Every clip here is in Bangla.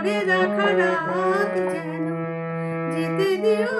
করে দেখা রাত যেন। যেতে দিও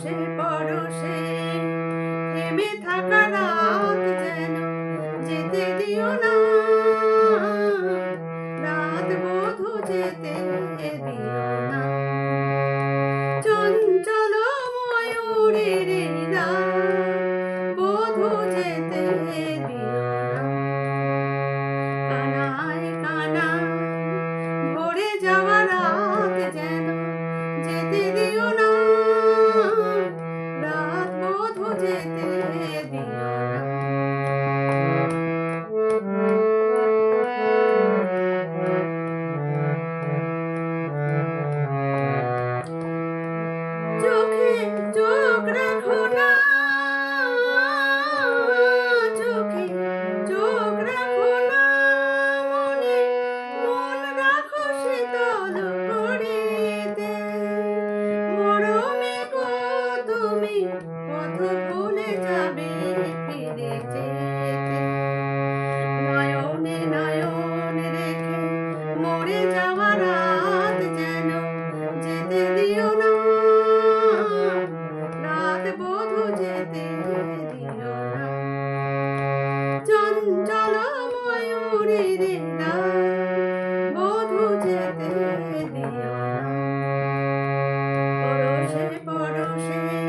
পরশে পরশে থেমে থাকা রাত যেন যেতে দিও না। রাত বধু যেতে ঘরে যাওয়ার রাত যেন যেতে দিও না। রাত বধু যেতে দিও চঞ্চল ময়ূরের বধু যেতে দিও পরশে পরশে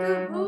good